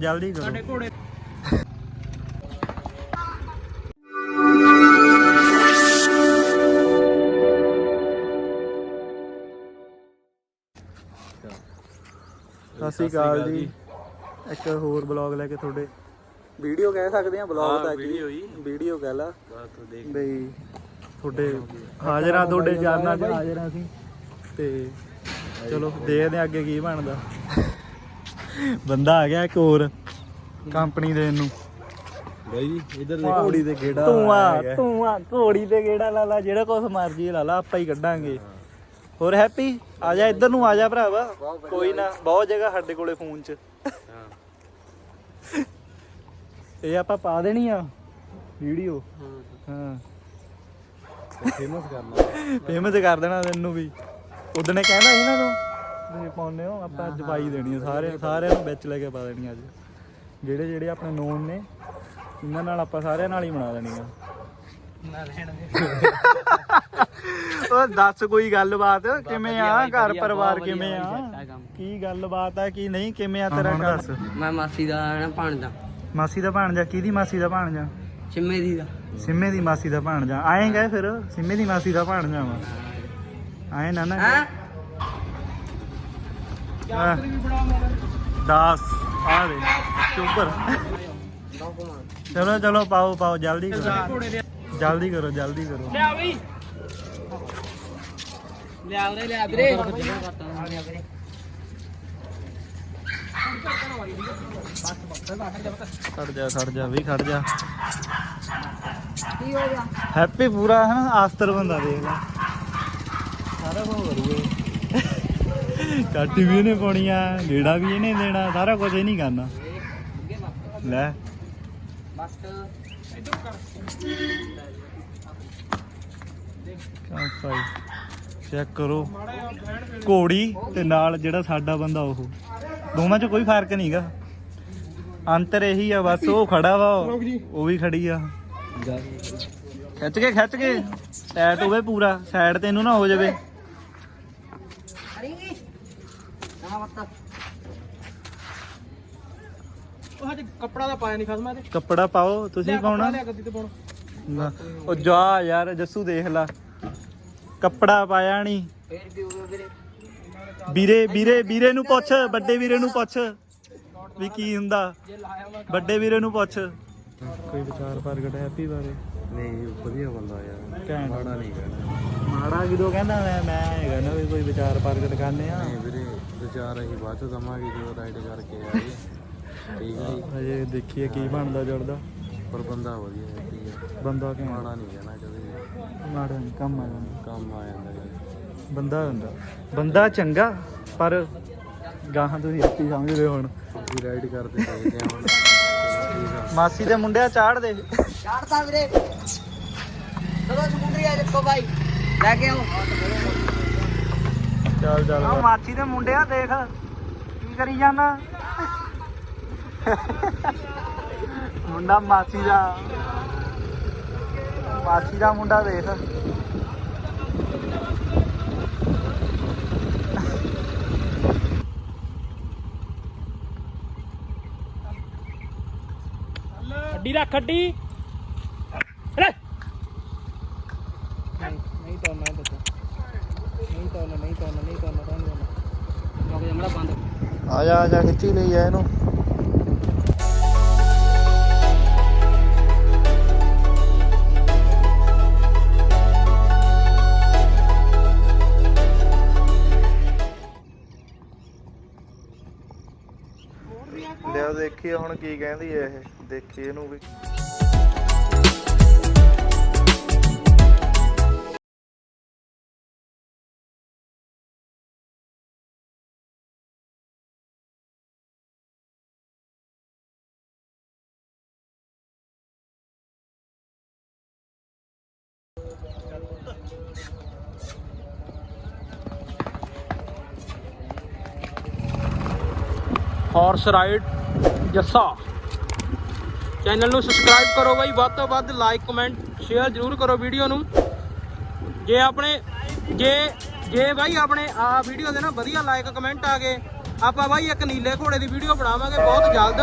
ਜਲਦੀ ਕਰੋ। ਸਾਡੇ ਘੋੜੇ ਸਤਿ ਸ਼੍ਰੀ ਅਕਾਲ ਜੀ। ਇੱਕ ਹੋਰ ਬਲੌਗ ਲੈ ਕੇ ਤੁਹਾਡੇ। ਵੀਡੀਓ ਕਹਿ ਸਕਦੇ ਆ ਬਲੌਗ ਤਾਂ ਕੀ ਵੀਡੀਓ ਕਹਿ ਲਾ। ਬਈ ਤੁਹਾਡੇ ਹਾਜ਼ਰਾਂ ਤੁਹਾਡੇ ਚਰਨਾਂ 'ਚ। ਹਾਜ਼ਰਾਂ ਸੀ ਤੇ ਚਲੋ ਦੇਖਦੇ ਆ ਅੱਗੇ ਕੀ ਬਣਦਾ। ਬੰਦਾ ਆ ਗਿਆ ਇੱਕ ਹੋਰ ਕੰਪਨੀ ਦੇ ਨੂੰ। ਬਾਈ ਜੀ ਇਧਰ ਘੋੜੀ ਤੇ ਗੇੜਾ ਧੂਆ ਧੂਆ ਘੋੜੀ ਤੇ ਗੇੜਾ ਲਾ ਲਾ ਜਿਹੜਾ ਕੁਛ ਮਰਜ਼ੀ ਲਾ ਲਾ ਆਪਾਂ ਹੀ ਕੱਢਾਂਗੇ। ਹੋਰ ਹੈਪੀ ਆ ਜਾ ਇੱਧਰ ਨੂੰ ਆ ਜਾ ਭਰਾਵਾ। ਕੋਈ ਨਾ ਬਹੁਤ ਜਗ੍ਹਾ ਸਾਡੇ ਕੋਲੇ ਫੋਨ 'ਚ। ਇਹ ਆਪਾਂ ਪਾ ਦੇਣੀ ਆ ਵੀਡੀਓ। ਹਾਂ। ਫੇਮਸ ਕਰਨਾ। ਫੇਮਸ ਕਰ ਦੇਣਾ ਤੈਨੂੰ ਵੀ। ਉਦਣੇ ਕਹਿੰਦਾ ਸੀ ਨਾ ਤੂੰ। ਤੁਸੀਂ ਪਾਉਂਦੇ ਹੋ? ਆਪਾਂ ਅੱਜ ਪਾਈ ਦੇਣੀ ਆ ਸਾਰੇ ਸਾਰਿਆਂ ਨੂੰ ਵਿੱਚ ਲੈ ਕੇ ਪਾ ਦੇਣੀ ਅੱਜ। ਜਿਹੜੇ ਜਿਹੜੇ ਆਪਣੇ ਨੋਨ ਨੇ ਇਹਨਾਂ ਨਾਲ ਆਪਾਂ ਸਾਰਿਆਂ ਨਾਲ ਹੀ ਬਣਾ ਦੇਣੀ ਆ। ਉਹ ਦੱਸ ਕੋਈ ਗੱਲਬਾਤ ਕਿਵੇਂ ਆ ਘਰ ਪਰਿਵਾਰ ਕਿਵੇਂ ਆ? ਕੀ ਗੱਲਬਾਤ ਆ ਕੀ ਨਹੀਂ ਕਿਵੇਂ ਆ ਤੇਰਾ ਘਰ? ਮੈਂ ਮਾਸੀ ਦਾ ਨਾ ਭਾਣਦਾ ਮਾਸੀ ਦਾ ਭਾਣਜਾ ਕਿਹਦੀ ਮਾਸੀ ਦਾ ਭਾਣਜਾ? ਚਿੰਮੇ ਦੀ ਦਾ। ਸਿੰਮੇ ਦੀ ਮਾਸੀ ਦਾ ਭਾਣਜਾ। ਆਏ ਗਏ ਫਿਰ? ਸਿੰਮੇ ਦੀ ਮਾਸੀ ਦਾ ਭਾਣਜਾ ਵਾ। ਆਏ ਨਾ ਨਾ। ਹੈ 10 ਆ ਦੇ ਚੁੱਪਰ ਚਲੋ ਚਲੋ ਪਾਓ ਪਾਓ ਜਲਦੀ ਕਰੋ ਜਲਦੀ ਕਰੋ ਜਲਦੀ ਕਰੋ ਲਿਆ ਬਈ ਲਿਆ ਵੀਰੇ ਲਿਆ ਵੀਰੇ ਖੜ ਜਾ ਖੜ ਜਾ ਵੀ ਖੜ ਜਾ ਕੀ ਹੋ ਗਿਆ? ਹੈਪੀ ਪੂਰਾ ਹੈ ਨਾ? ਆਸਤਰ ਬੰਦਾ ਦੇਖ ਲੈ। ਸਾਰਾ ਕੁਝ ਕਰੀਏ। ਕਾਟੀ ਵੀ ਇਹਨੇ ਪਾਉਣੀ ਆ ਗੇੜਾ ਵੀ ਇਹਨੇ ਦੇਣਾ, ਸਾਰਾ ਕੁਝ ਇਹ ਨਹੀਂ ਕਰਨਾ। ਲੈ। ਬਸ ਕਿਉਂ ਭਾਈ ਚੈੱਕ ਕਰੋ। ਘੋੜੀ ਤੇ ਨਾਲ ਜਿਹੜਾ ਸਾਡਾ ਬੰਦਾ ਉਹ। ਦੋਵਾਂ 'ਚ ਕੋਈ ਫ਼ਰਕ ਨਹੀਂਗਾ ਅੰਤਰ ਇਹੀ ਆ, ਬਸ ਉਹ ਖੜਾ ਵਾ, ਉਹ ਵੀ ਖੜੀ ਆ। ਖਿੱਚ ਕੇ ਖਿੱਚ ਕੇ। ਟੈਟ ਹੋਵੇ ਪੂਰਾ ਸਾਈਡ ਤੇ ਇਹਨੂੰ ਨਾ ਹੋ ਜਾਵੇ। ਨਾ ਮਤ ਉਹ ਹਜੇ ਕੱਪੜਾ ਦਾ ਪਾਇਆ ਨਹੀਂ ਖਸਮਾ ਤੇ ਕੱਪੜਾ ਪਾਓ ਤੁਸੀਂ ਪਾਉਣਾ? ਲਿਆ ਗੱਦੀ ਤੇ ਪਾਉਣਾ। ਨਾ, ਉਹ ਜਾ ਯਾਰ ਜੱਸੂ ਦੇਖ ਲੈ। ਕੱਪੜਾ ਪਾਇਆ ਨਹੀਂ ਫੇਰ ਵੀ ਹੋਵੇ ਵੀਰੇ। ਵੀਰੇ ਵੀਰੇ ਵੀਰੇ ਨੂੰ ਪੁੱਛ ਵੱਡੇ ਵੀਰੇ ਨੂੰ ਪੁੱਛ ਵੀ ਕੀ ਹੁੰਦਾ। ਵੱਡੇ ਵੀਰੇ ਨੂੰ ਪੁੱਛ। ਕੋਈ ਵਿਚਾਰ ਪ੍ਰਗਟ ਹੈਪੀ ਬਾਰੇ? ਨਹੀਂ ਵਧੀਆ ਬੰਦਾ ਯਾਰ। ਘੈਂਟ। ਮਾੜਾ ਨਹੀਂ ਕਹਿਣਾ। ਮਾੜਾ ਜਦੋਂ ਕਹਿੰਦਾ ਮੈਂ ਮੈਂ ਹੈਗਾ ਨਾ ਵੀ ਕੋਈ ਵਿਚਾਰ ਪ੍ਰਗਟ ਕਰਨੇ ਆ। ਨਹੀਂ ਵੀਰੇ ਵਿਚਾਰ ਅਸੀਂ ਬਾਅਦ ਚ ਦਵਾਂਗੇ ਜਦੋਂ ਰਾਈਡ ਕਰਕੇ ਆਏ ਠੀਕ ਹੈ ਜੀ। ਹਜੇ ਦੇਖੀਏ ਕੀ ਬਣਦਾ ਜੁੜਦਾ। ਪਰ ਬੰਦਾ ਵਧੀਆ ਹੈ ਠੀਕ ਹੈ ਬੰਦਾ ਕਿ ਮਾੜਾ ਨਹੀਂ ਕਹਿਣਾ ਕਦੇ ਵੀ। ਮਾੜਾ ਨੀ, ਕੰਮ ਆ ਜਾਂਦਾ। ਕੰਮ ਆ ਜਾਂਦਾ ਕਦੇ ਬੰਦਾ ਹੁੰਦਾ। ਬੰਦਾ ਚੰਗਾ ਪਰ ਗਾਹਾਂ ਤੁਸੀਂ ਆਪੀ ਸਮਝਦੇ ਹੋ ਹੁਣ। ਅਸੀਂ ਰਾਈਡ ਕਰਦੇ ਦੇਖਦੇ ਹਾਂ ਹੁਣ। ਚਲੋ ਠੀਕ ਆ। ਮਾਸੀ ਦੇ ਮੁੰਡਿਆ ਚਾੜ ਦੇ। ਛੱਡਦਾ ਵੀਰੇ। ਚਲੋ ਸਕੂਟਰੀ ਆ ਚੱਕੋ ਬਾਈ। ਲੈ ਕੇ ਆਓ। ਚੱਲ ਚੱਲ। ਆ ਮਾਛੀ ਦੇ ਮੁੰਡਿਆ ਦੇਖ। ਕੀ ਕਰੀ ਜਾਂਦਾ? ਮੁੰਡਾ ਮਾਛੀ ਦਾ। ਮਾਛੀ ਦਾ ਮੁੰਡਾ ਦੇਖ। ਅੱਡੀ ਰੱਖ ਅੱਡੀ ਲੈ ਨਹੀਂ ਤੋੜਨਾ ਇਹ ਬੱਚਾ ਨਹੀਂ ਤੋੜਨਾ ਨਹੀਂ ਤੋੜਨਾ ਨਹੀਂ ਤੋੜਨਾ ਤਾਂ ਨਹੀਂ ਤੋੜਨਾ ਮੋਕ ਜਮੜਾ ਬੰਦ। ਆ ਜਾ ਆ ਜਾ, ਖਿੱਚੀ ਲਈ ਆ ਇਹਨੂੰ। ਲਿਆ ਦੇਖੀਏ ਹੁਣ ਕੀ ਕਹਿੰਦੀ ਐ ਇਹ। ਦੇਖੀਏ ਇਹਨੂੰ ਵੀ। Horse ride Jassa. ਚੈਨਲ ਨੂੰ ਸਬਸਕ੍ਰਾਈਬ ਕਰੋ ਬਾਈ, ਵੱਧ ਤੋਂ ਵੱਧ ਲਾਈਕ ਕਮੈਂਟ ਸ਼ੇਅਰ ਜ਼ਰੂਰ ਕਰੋ ਵੀਡੀਓ ਨੂੰ। ਜੇ ਆਪਣੇ ਜੇ ਜੇ ਬਾਈ ਆਪਣੇ ਆ ਵੀਡੀਓ ਦੇ ਨਾ ਵਧੀਆ ਲਾਈਕ ਕਮੈਂਟ ਆ ਗਏ, ਆਪਾਂ ਬਾਈ ਇੱਕ ਨੀਲੇ ਘੋੜੇ ਦੀ ਵੀਡੀਓ ਬਣਾਵਾਂਗੇ ਬਹੁਤ ਜਲਦ।